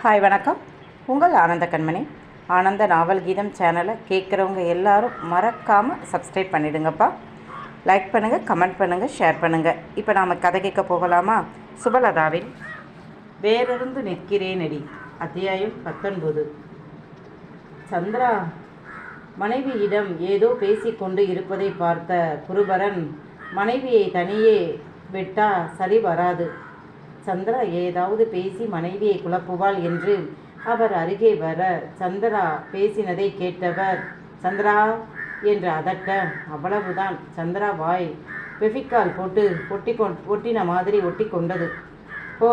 Hi வணக்கம். உங்கள் ஆனந்த கண்மணி. ஆனந்த நாவல் கீதம் சேனலை கேட்குறவங்க எல்லாரும் மறக்காமல் சப்ஸ்கிரைப் பண்ணிடுங்கப்பா. லைக் பண்ணுங்கள் கமெண்ட் பண்ணுங்கள் ஷேர் பண்ணுங்கள் இப்போ நாம் கதை கேட்க போகலாமா? சுபலதாவின் வேறிருந்து நிற்கிறேனடி அத்தியாயம் பத்தொன்பது. சந்திரா மனைவியிடம் ஏதோ பேசிக்கொண்டு இருப்பதை பார்த்த குருபரன் மனைவியை தனியே விட்டா சரி வராது. சந்திரா ஏதாவது பேசி மனைவியை குழப்புவாள் என்று அவர் அருகே வர சந்திரா பேசினதை கேட்டவர் சந்திரா என்று அதட்ட அவ்வளவுதான். சந்திரா வாய் பெஃபிக்கால் போட்டு ஒட்டி கொ ஒட்டின மாதிரி ஒட்டி கொண்டது. போ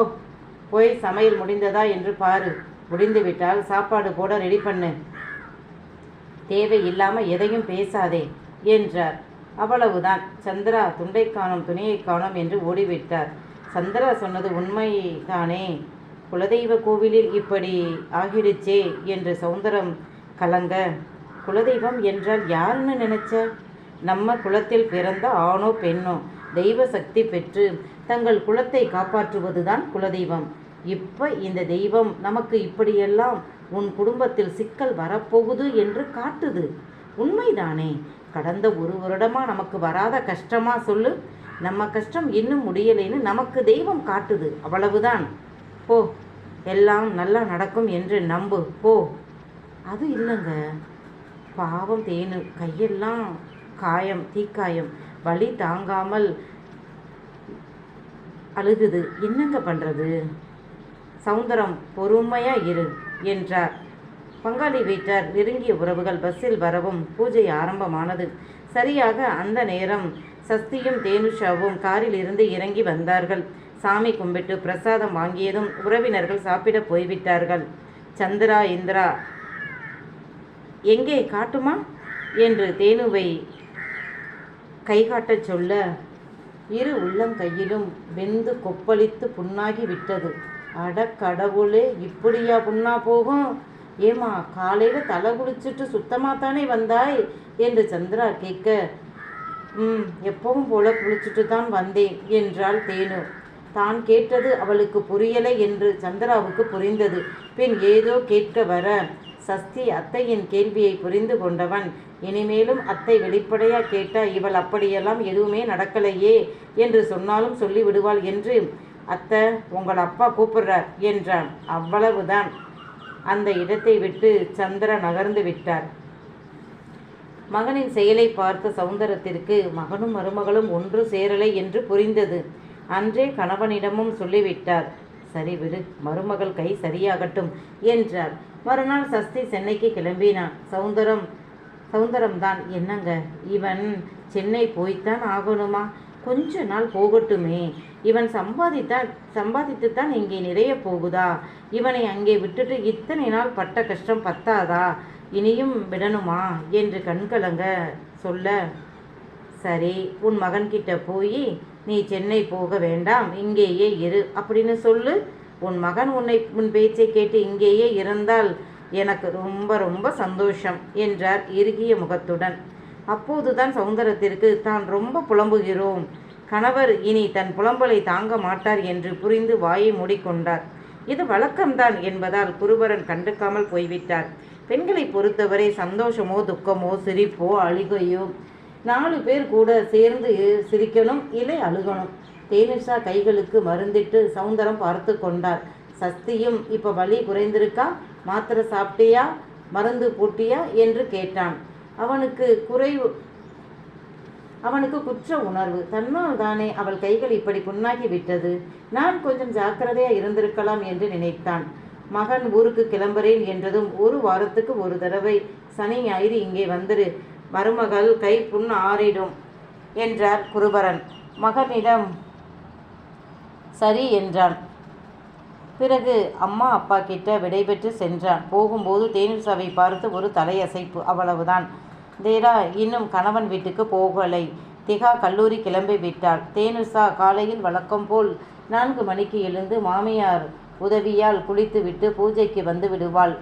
போய் சமையல் முடிந்ததா என்று பாரு. முடிந்துவிட்டால் சாப்பாடு போட ரெடி பண்ணு. தேவை இல்லாமல் எதையும் பேசாதே என்றார். அவ்வளவுதான். சந்திரா துண்டை காணோம் துணியை காணோம் என்று ஓடிவிட்டார். சந்திரா சொன்னது உண்மைதானே? குலதெய்வ கோவிலில் இப்படி ஆகிடுச்சே என்று சௌந்தரம் கலங்க. குலதெய்வம் என்றால் யாருன்னு நினைச்ச? நம்ம குலத்தில் பிறந்த ஆணோ பெண்ணோ தெய்வ சக்தி பெற்று தங்கள் குலத்தை காப்பாற்றுவதுதான் குலதெய்வம். இப்போ இந்த தெய்வம் நமக்கு இப்படியெல்லாம் உன் குடும்பத்தில் சிக்கல் வரப்போகுது என்று காட்டுது. உண்மைதானே? கடந்த ஒரு வருடமாக நமக்கு வராத கஷ்டமாக சொல்லு. நம்ம கஷ்டம் இன்னும் முடியலைன்னு நமக்கு தெய்வம் காட்டுது. அவ்வளவுதான். போ எல்லாம் நல்லா நடக்கும் என்று நம்பு. போ. அது இல்லைங்க. பாவம் தேனு. கையெல்லாம் காயம் தீக்காயம். வலி தாங்காமல் அழுகுது. என்னங்க பண்ணுறது சவுந்தரம் பொறுமையா இரு என்றார். பங்காளி வீட்டார் நெருங்கிய உறவுகள் பஸ்ஸில் வரவும் பூஜை ஆரம்பமானது. சரியாக அந்த நேரம் சஸ்தியும் தேனுஷாவும் காரில் இருந்து இறங்கி வந்தார்கள். சாமி கும்பிட்டு பிரசாதம் வாங்கியதும் உறவினர்கள் சாப்பிட போய்விட்டார்கள். சந்திரா இந்திரா எங்கே? காட்டுமா? என்று தேனுவை கைகாட்டச் சொல்ல இரு உள்ளம் கையிலும் வெந்து கொப்பளித்து புண்ணாகி விட்டது. அட கடவுளே இப்படியா புண்ணா போகும்? ஏமா காலையில தலை குளிச்சுட்டு சுத்தமாக தானே வந்தாய்? என்று சந்திரா கேட்க ம் எப்பவும் போல குளிச்சுட்டு தான் வந்தேன் என்றாள் தேனு. தான் கேட்டது அவளுக்கு புரியலை என்று சந்திராவுக்கு புரிந்தது. பின் ஏதோ கேட்க வர சஸ்தி அத்தையின் கேள்வியை புரிந்து கொண்டவன் இனிமேலும் அத்தை வெளிப்படையா கேட்ட இவள் அப்படியெல்லாம் எதுவுமே நடக்கலையே என்று சொன்னாலும் சொல்லிவிடுவாள் என்று அத்தை உங்கள் அப்பா கூப்பிடுறார் என்றான். அவ்வளவுதான். அந்த இடத்தை விட்டு சந்திர நகர்ந்து விட்டார். மகனின் செயலை பார்த்த சௌந்தரத்திற்கு மகனும் மருமகளும் ஒன்று சேரலை என்று புரிந்தது. அன்றே கணவனிடமும் சொல்லிவிட்டார். சரி விடு மருமகள் கை சரியாகட்டும் என்றார். மறுநாள் சஸ்தி சென்னைக்கு கிளம்பினான். சௌந்தரம் சௌந்தரம்தான் என்னங்க? இவன் சென்னை போய்த்தான் ஆகணுமா? கொஞ்ச நாள் போகட்டுமே. இவன் சம்பாதித்தான் சம்பாதித்துத்தான் இங்கே நிறைய போகுதா? இவனை அங்கே விட்டுட்டு இத்தனை நாள் பட்ட கஷ்டம் பத்தாதா? இனியும் விடணுமா? என்று கண்கலங்க சொல்ல சரி உன் மகன்கிட்ட போய் நீ சென்னை போக வேண்டாம் இங்கேயே இரு அப்படின்னு சொல்லு. உன் மகன் உன்னை உன் பேச்சை கேட்டு இங்கேயே இருந்தால் எனக்கு ரொம்ப ரொம்ப சந்தோஷம் என்றார் இறுகிய முகத்துடன். அப்போதுதான் சௌந்தரத்திற்கு தான் ரொம்ப புலம்புகிறோம். கணவர் இனி தன் புலம்பலை தாங்க மாட்டார் என்று புரிந்து வாயை மூடிக்கொண்டார். இது வழக்கம்தான் என்பதால் குருபரன் கண்டுக்காமல் போய்விட்டார். பெண்களை பொறுத்தவரை சந்தோஷமோ துக்கமோ சிரிப்போ அழுகையோ நாலு பேர் கூட சேர்ந்து சிரிக்கணும் இல்லை அழுகணும். தேனிஷா கைகளுக்கு மருந்திட்டு சௌந்தரம் பார்த்து கொண்டார் சஸ்தியும் இப்போ வலி குறைந்திருக்கா? மாத்திரை சாப்பிட்டியா? மருந்து போட்டியா? என்று கேட்டான். அவனுக்கு குறைவு அவனுக்கு குற்ற உணர்வு. தன்னால் தானே அவள் கைகள் இப்படி புண்ணாகி விட்டது? நான் கொஞ்சம் ஜாக்கிரதையா இருந்திருக்கலாம் என்று நினைத்தான். மகன் ஊருக்கு கிளம்புறேன் என்றதும் ஒரு வாரத்துக்கு ஒரு தடவை. சனி ஞாயிறு இங்கே வந்துரு. மருமகள் கை புண் ஆறிடும் என்றார் குருபரன். மகனிடம் சரி என்றான். பிறகு அம்மா அப்பா கிட்ட விடைபெற்று சென்றான். போகும்போது தேனிசாவை பார்த்து ஒரு தலையசைப்பு அவ்வளவுதான். தேரா இன்னும் கணவன் வீட்டுக்கு போகலை. திகா கல்லூரி கிளம்பி விட்டாள். தேனுசா காலையில் வழக்கம் போல் நான்கு மணிக்கு எழுந்து மாமியார் உதவியால் குளித்துவிட்டு பூஜைக்கு வந்து விடுவாள்.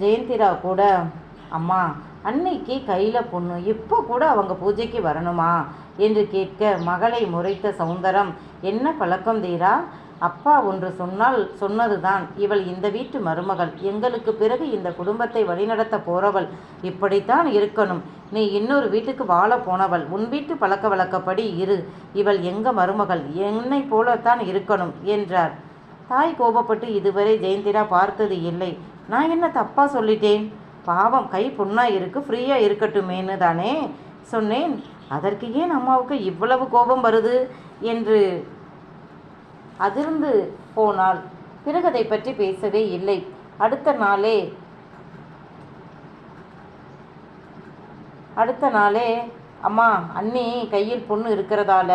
ஜெயந்திரா கூட அம்மா அன்னைக்கு கையில் பொண்ணு இப்போ கூட அவங்க பூஜைக்கு வரணுமா? என்று கேட்க மகளை முறைத்த சௌந்தரம் என்ன பழக்கம் தீரா? அப்பா ஒன்று சொன்னால் சொன்னதுதான். இவள் இந்த வீட்டு மருமகள். எங்களுக்கு பிறகு இந்த குடும்பத்தை வழிநடத்த போறவள். இப்படித்தான் இருக்கணும். நீ இன்னொரு வீட்டுக்கு வாழ போனவள். உன் வீட்டு பழக்க வழக்கப்படி இரு. இவள் எங்க மருமகள்? என்னை போலத்தான் இருக்கணும் என்றார். தாய் கோபப்பட்டு இதுவரை ஜெயந்திரா பார்த்தது இல்லை. நான் என்ன தப்பாக சொல்லிட்டேன்? பாவம் கை புண்ணாக இருக்கு ஃப்ரீயாக இருக்கட்டுமேன்னு தானே சொன்னேன். அதற்கு ஏன் அம்மாவுக்கு இவ்வளவு கோபம் வருது? என்று அதிர்ந்து போனாள். பிறகு அதை பற்றி பேசவே இல்லை. அடுத்த நாளே அடுத்த நாளே அம்மா அண்ணி கையில் பொண்ணு இருக்கிறதால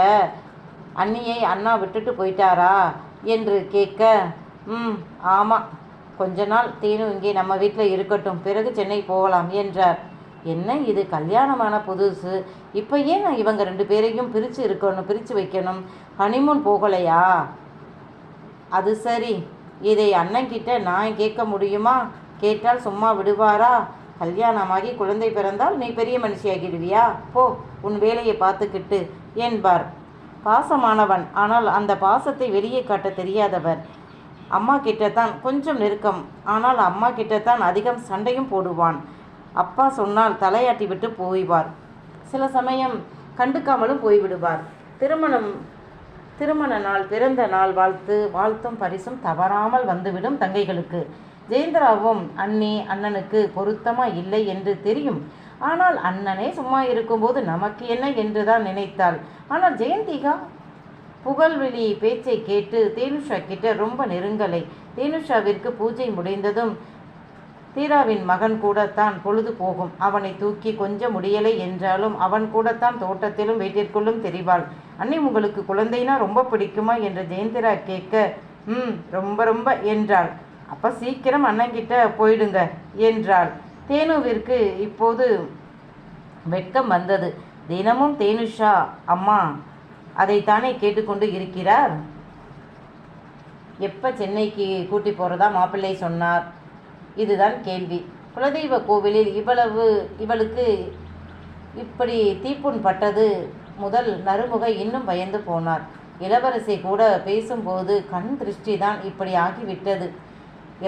அண்ணியை அண்ணா விட்டுட்டு போயிட்டாரா? என்று கேட்க ம் ஆமாம் கொஞ்ச நாள் தீனு இங்கே நம்ம வீட்டில் இருக்கட்டும். பிறகு சென்னை போகலாம் என்றார். என்ன இது? கல்யாணமான புதுசு. இப்போ ஏன் இவங்க ரெண்டு பேரையும் பிரித்து இருக்கணும் பிரித்து வைக்கணும்? ஹனிமூன் போகலையா? அது சரி. இதை அண்ணன்கிட்ட நான் கேட்க முடியுமா? கேட்டால் சும்மா விடுவாரா? கல்யாணமாகி குழந்தை பிறந்தால் நீ பெரிய மனுஷியாகிடுவியா? போ உன் வேலையை பார்த்துக்கிட்டு என்பார். பாசமானவன். ஆனால் அந்த பாசத்தை வெளியே காட்ட தெரியாதவர். அம்மா கிட்டத்தான் கொஞ்சம் நெருக்கம். ஆனால் அம்மா கிட்டத்தான் அதிகம் சண்டையும் போடுவான். அப்பா சொன்னால் தலையாட்டி விட்டு போய்வார். சில சமயம் கண்டுக்காமலும் போய்விடுவார். திருமணம் திருமண நாள் பிறந்த நாள் வாழ்த்து வாழ்த்தும் பரிசும் தவறாமல் வந்துவிடும் தங்கைகளுக்கு. ஜெயந்திராவும் அண்ணி அண்ணனுக்கு பொருத்தமாக இல்லை என்று தெரியும். ஆனால் அண்ணனே சும்மா இருக்கும்போது நமக்கு என்ன என்றுதான் நினைத்தாள். ஆனால் ஜெயந்திகா புகழ்வெளி பேச்சை கேட்டு தேனுஷா கிட்ட ரொம்ப நெருங்கலை. தேனுஷாவிற்கு பூஜை முடிந்ததும் தீராவின் மகன் கூடத்தான் பொழுது போகும். அவனை தூக்கி கொஞ்சம் முடியலை என்றாலும் அவன் கூடத்தான் தோட்டத்திலும் வீட்டிற்குள்ளும் தெரிவாள். அண்ணி உங்களுக்கு குழந்தைனா ரொம்ப பிடிக்குமா? என்று ஜெயந்திரா கேட்க ம் ரொம்ப ரொம்ப என்றாள். அப்போ சீக்கிரம் அண்ணங்கிட்ட போயிடுங்க என்றாள். தேனுவிற்கு இப்போது வெட்கம் வந்தது. தினமும் தேனுஷா அம்மா அதைத்தானே கேட்டுக்கொண்டு இருக்கிறார்? எப்போ சென்னைக்கு கூட்டி போகிறதா மாப்பிள்ளை சொன்னார்? இதுதான் கேள்வி. குலதெய்வ கோவிலில் இவ்வளவு இவளுக்கு இப்படி தீப்புண் பட்டது. முதல் நறுமுக இன்னும் பயந்து போனார். இளவரசி கூட பேசும்போது கண் திருஷ்டி தான் இப்படி ஆகிவிட்டது.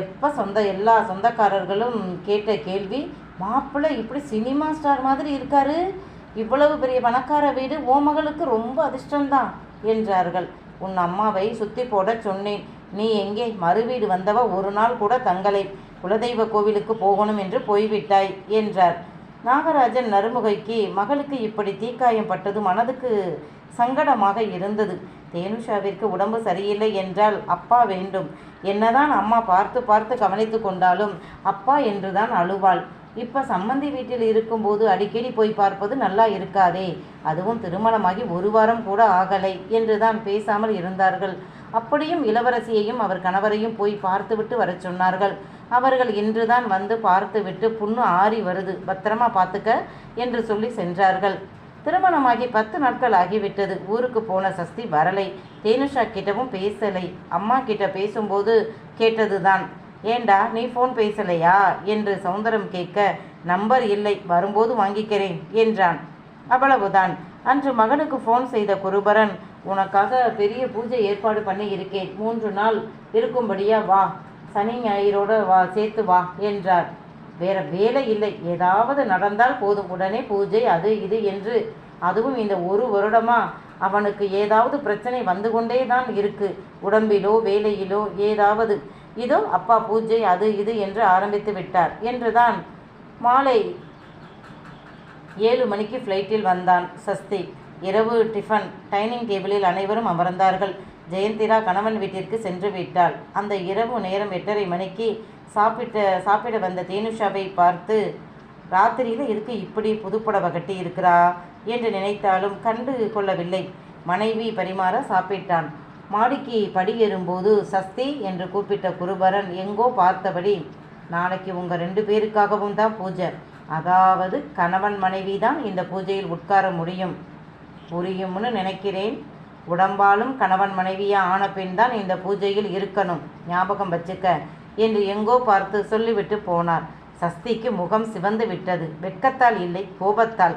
எப்போ சொந்த எல்லா சொந்தக்காரர்களும் கேட்ட கேள்வி மாப்பிள்ளை இப்படி சினிமா ஸ்டார் மாதிரி இருக்காரு. இவ்வளவு பெரிய பணக்கார வீடு ஓ மகளுக்கு ரொம்ப அதிர்ஷ்டம்தான் என்றார்கள். உன் அம்மாவை சுற்றி போடச் சொன்னேன். நீ எங்கே? மறுவீடு வந்தவ ஒரு நாள் கூட தங்களை குலதெய்வ கோவிலுக்கு போகணும் என்று போய்விட்டாய் என்றார். நாகராஜன் நறுமுகைக்கு மகளுக்கு இப்படி தீக்காயம் பட்டது மனதுக்கு சங்கடமாக இருந்தது. தேனுஷாவிற்கு உடம்பு சரியில்லை என்றால் அப்பா வேண்டும். என்னதான் அம்மா பார்த்து பார்த்து கவனித்து கொண்டாலும் அப்பா என்றுதான் அழுவாள். இப்போ சம்மந்தி வீட்டில் இருக்கும்போது அடிக்கடி போய் பார்ப்பது நல்லா இருக்காதே. அதுவும் திருமணமாகி ஒரு வாரம் கூட ஆகலை என்றுதான் பேசாமல் இருந்தார்கள். அப்படியும் இளவரசியையும் அவர் கணவரையும் போய் பார்த்துவிட்டு வரச் சொன்னார்கள். அவர்கள் இன்றுதான் வந்து பார்த்துவிட்டு புண்ணு ஆறி வருது. பத்திரமா பார்த்துக்க என்று சொல்லி சென்றார்கள். திருமணமாகி பத்து நாட்கள் ஆகிவிட்டது ஊருக்கு போன சஸ்தி வரலை. தேனுஷா கிட்டவும் பேசலை. அம்மா கிட்ட பேசும்போது கேட்டதுதான். ஏண்டா நீ ஃபோன் பேசலையா? என்று சௌந்தரம் கேட்க நம்பர் இல்லை. வரும்போது வாங்கிக்கிறேன் என்றான். அவ்வளவுதான். அன்று மகனுக்கு ஃபோன் செய்த குருபரன் உனக்காக பெரிய பூஜை ஏற்பாடு பண்ணி இருக்கேன். மூன்று நாள் இருக்கும்படியா வா. சனி ஞாயிறோட வா சேர்த்து வா என்றார். வேற வேலை இல்லை. ஏதாவது நடந்தால் போதும். உடனே பூஜை அது இது என்று. அதுவும் இந்த ஒரு வருடமா அவனுக்கு ஏதாவது பிரச்சனை வந்து கொண்டே தான் இருக்கு. உடம்பிலோ வேலையிலோ ஏதாவது. இதோ அப்பா பூஜை அது இது என்று ஆரம்பித்து விட்டார். என்றுதான் மாலை ஏழு மணிக்கு ஃப்ளைட்டில் வந்தான் சஸ்தி. இரவு டிஃபன் டைனிங் டேபிளில் அனைவரும் அமர்ந்தார்கள். ஜெயந்திரா கணவன் வீட்டிற்கு சென்று விட்டாள். அந்த இரவு நேரம் எட்டரை மணிக்கு சாப்பிட்ட சாப்பிட வந்த தேனுஷாவை பார்த்து ராத்திரியில் இருக்கு இப்படி புதுப்புடவை கட்டி இருக்கிறா என்று நினைத்தாலும் கண்டு கொள்ளவில்லை. மனைவி பரிமாற சாப்பிட்டான். மாடிக்கு படியேறும்போது சஸ்தி என்று கூப்பிட்ட குருபரன் எங்கோ பார்த்தபடி நாளைக்கு உங்கள் ரெண்டு பேருக்காகவும் தான் பூஜை. அதாவது கணவன் மனைவி தான் இந்த பூஜையில் உட்கார முடியும். புரியும்னு நினைக்கிறேன். உடம்பாலும் கணவன் மனைவியா ஆன பெண் தான் இந்த பூஜையில் இருக்கணும். ஞாபகம் வச்சுக்க. என்று எங்கோ பார்த்து சொல்லிவிட்டு போனார். சஸ்திக்கு முகம் சிவந்து விட்டது. வெட்கத்தால் இல்லை கோபத்தால்.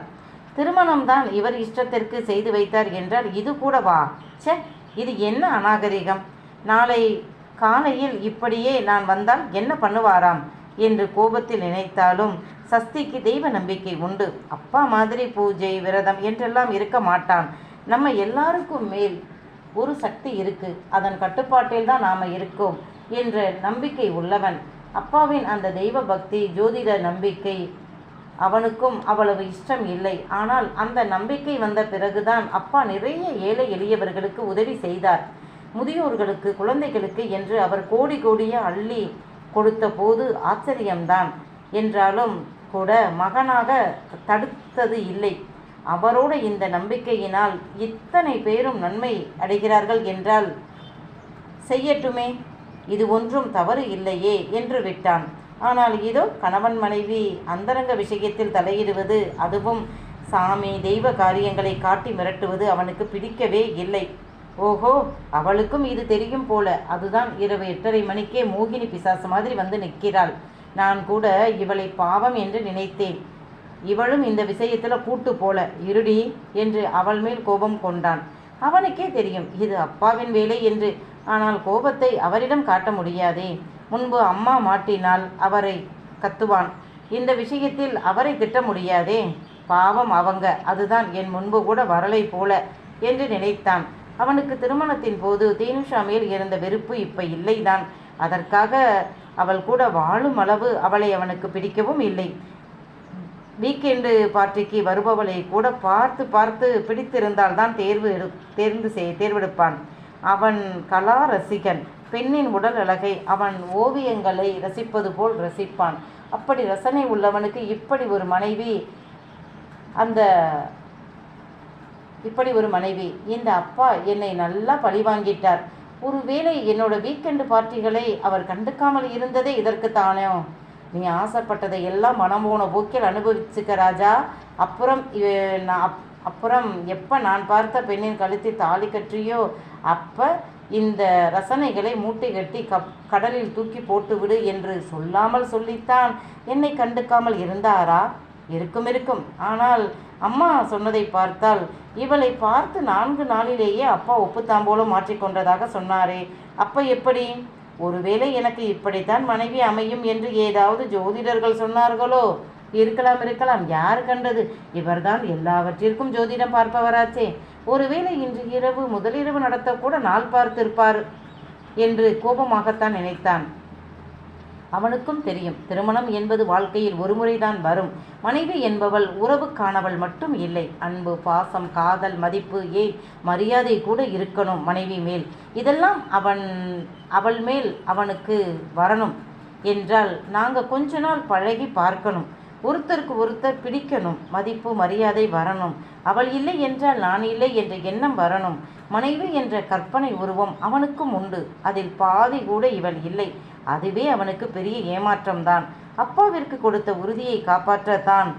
திருமணம்தான் இவர் இஷ்டத்திற்கு செய்து வைத்தார் என்றால் இது கூடவா? ச்சே இது என்ன அநாகரிகம்? நாளை காலையில் இப்படியே நான் வந்தால் என்ன பண்ணுவாராம்? என்று கோபத்தில் நினைத்தாலும் சஸ்திக்கு தெய்வ நம்பிக்கை உண்டு. அப்பா மாதிரி பூஜை விரதம் என்றெல்லாம் இருக்க மாட்டான். நம்ம எல்லாருக்கும் மேல் ஒரு சக்தி இருக்கு. அதன் கட்டுப்பாட்டில் தான் நாம் இருக்கோம் என்ற நம்பிக்கை உள்ளவன். அப்பாவின் அந்த தெய்வ பக்தி ஜோதிட நம்பிக்கை அவனுக்கும் அவ்வளவு இஷ்டம் இல்லை. ஆனால் அந்த நம்பிக்கை வந்த பிறகுதான் அப்பா நிறைய ஏழை எளியவர்களுக்கு உதவி செய்தார். முதியோர்களுக்கு குழந்தைகளுக்கு என்று அவர் கோடி கோடியே அள்ளி கொடுத்த போது ஆச்சரியம்தான். என்றாலும் கூட மகனாக தடுத்தது இல்லை. அவரோட இந்த நம்பிக்கையினால் இத்தனை பேரும் நன்மை அடைகிறார்கள் என்றால் செய்யட்டுமே இது ஒன்றும் தவறு இல்லையே என்று விட்டான். ஆனால் இதோ கணவன் மனைவி அந்தரங்க விஷயத்தில் தலையிடுவது அதுவும் சாமி தெய்வ காரியங்களை காட்டி மிரட்டுவது அவனுக்கு பிடிக்கவே இல்லை. ஓஹோ அவளுக்கும் இது தெரியும் போல. அதுதான் இரவு எட்டரை மணிக்கே மோகினி பிசாசு மாதிரி வந்து நிற்கிறாள். நான் கூட இவளை பாவம் என்று நினைத்தேன். இவளும் இந்த விஷயத்தில் கூட்டு போல இருடி என்று அவள் மேல் கோபம் கொண்டான். அவனுக்கே தெரியும் இது அப்பாவின் வேலை என்று. ஆனால் கோபத்தை அவரிடம் காட்ட முடியாதே. முன்பு அம்மா மாட்டினால் அவரை கத்துவான். இந்த விஷயத்தில் அவரை திட்ட முடியாதே. பாவம் அவங்க அதுதான் என் முன்பு கூட வரலை போல என்று நினைத்தான். அவனுக்கு திருமணத்தின் போது தீனுஷா மேல் இருந்த வெறுப்பு இப்ப இல்லைதான். அதற்காக அவள் கூட வாழும் அளவு அவளை அவனுக்கு பிடிக்கவும் இல்லை. வீக்கெண்டு பார்ட்டிக்கு வருபவளை கூட பார்த்து பார்த்து பிடித்திருந்தால் தான் தேர்வு எடு தேர்ந்து செய் தேர்வெடுப்பான். அவன் கலா ரசிகன் பெண்ணின் உடல் அழகை அவன் ஓவியங்களை ரசிப்பது போல் ரசிப்பான். அப்படி ரசனை உள்ளவனுக்கு இப்படி ஒரு மனைவி அந்த இப்படி ஒரு மனைவி இந்த அப்பா என்னை நல்லா பழி வாங்கிட்டார். ஒருவேளை என்னோட வீக்கெண்டு பார்ட்டிகளை அவர் கண்டுக்காமல் இருந்ததே இதற்கு தானே நீ ஆசைப்பட்டதை எல்லாம் மனம் போன போக்கில் அனுபவிச்சுக்க ராஜா. அப்புறம் நான் அப்- அப்புறம் எப்போ நான் பார்த்த பெண்ணின் கழுத்தில் தாலி கற்றியோ அப்போ இந்த ரசனைகளை மூட்டை கட்டி கப் கடலில் தூக்கி போட்டுவிடு என்று சொல்லாமல் சொல்லித்தான். என்னை கண்டுக்காமல் இருந்தாரா? இருக்கும் இருக்கும். ஆனால் அம்மா சொன்னதை பார்த்தால் இவளை பார்த்து நான்கு நாளிலேயே அப்பா ஒப்புத்தாம்போலம் மாற்றிக்கொண்டதாக சொன்னாரே. அப்போ எப்படி? ஒருவேளை எனக்கு இப்படித்தான் மனைவி அமையும் என்று ஏதாவது ஜோதிடர்கள் சொன்னார்களோ? இருக்கலாம் இருக்கலாம். யார் கண்டது? இவர்தான் எல்லாவற்றிற்கும் ஜோதிடம் பார்ப்பவராச்சே. ஒருவேளை இன்று இரவு முதலிரவு நடத்தக்கூட நாள் பார்த்திருப்பார் என்று கோபமாகத்தான் நினைத்தான். அவனுக்கும் தெரியும். திருமணம் என்பது வாழ்க்கையில் ஒருமுறைதான் வரும். மனைவி என்பவள் உறவுக்கானவள் மட்டும் இல்லை. அன்பு பாசம் காதல் மதிப்பு ஏன் மரியாதை கூட இருக்கணும் மனைவி மேல். இதெல்லாம் அவன் அவள் மேல் அவனுக்கு வரணும் என்றால் நாங்கள் கொஞ்ச நாள் பழகி பார்க்கணும். ஒருத்தருக்கு ஒருத்தர் பிடிக்கணும். மதிப்பு மரியாதை வரணும். அவள் இல்லை என்றால் நான் இல்லை என்ற எண்ணம் வரணும். மனைவி என்ற கற்பனை உருவம் அவனுக்கும் உண்டு. அதில் பாதி கூட இவள் இல்லை. அதுவே அவனுக்கு பெரிய ஏமாற்றம்தான். அப்பாவிற்கு கொடுத்த உறுதியை காப்பாற்றத்தான்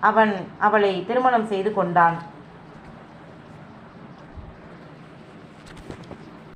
அவன் அவளை திருமணம் செய்து கொண்டான்.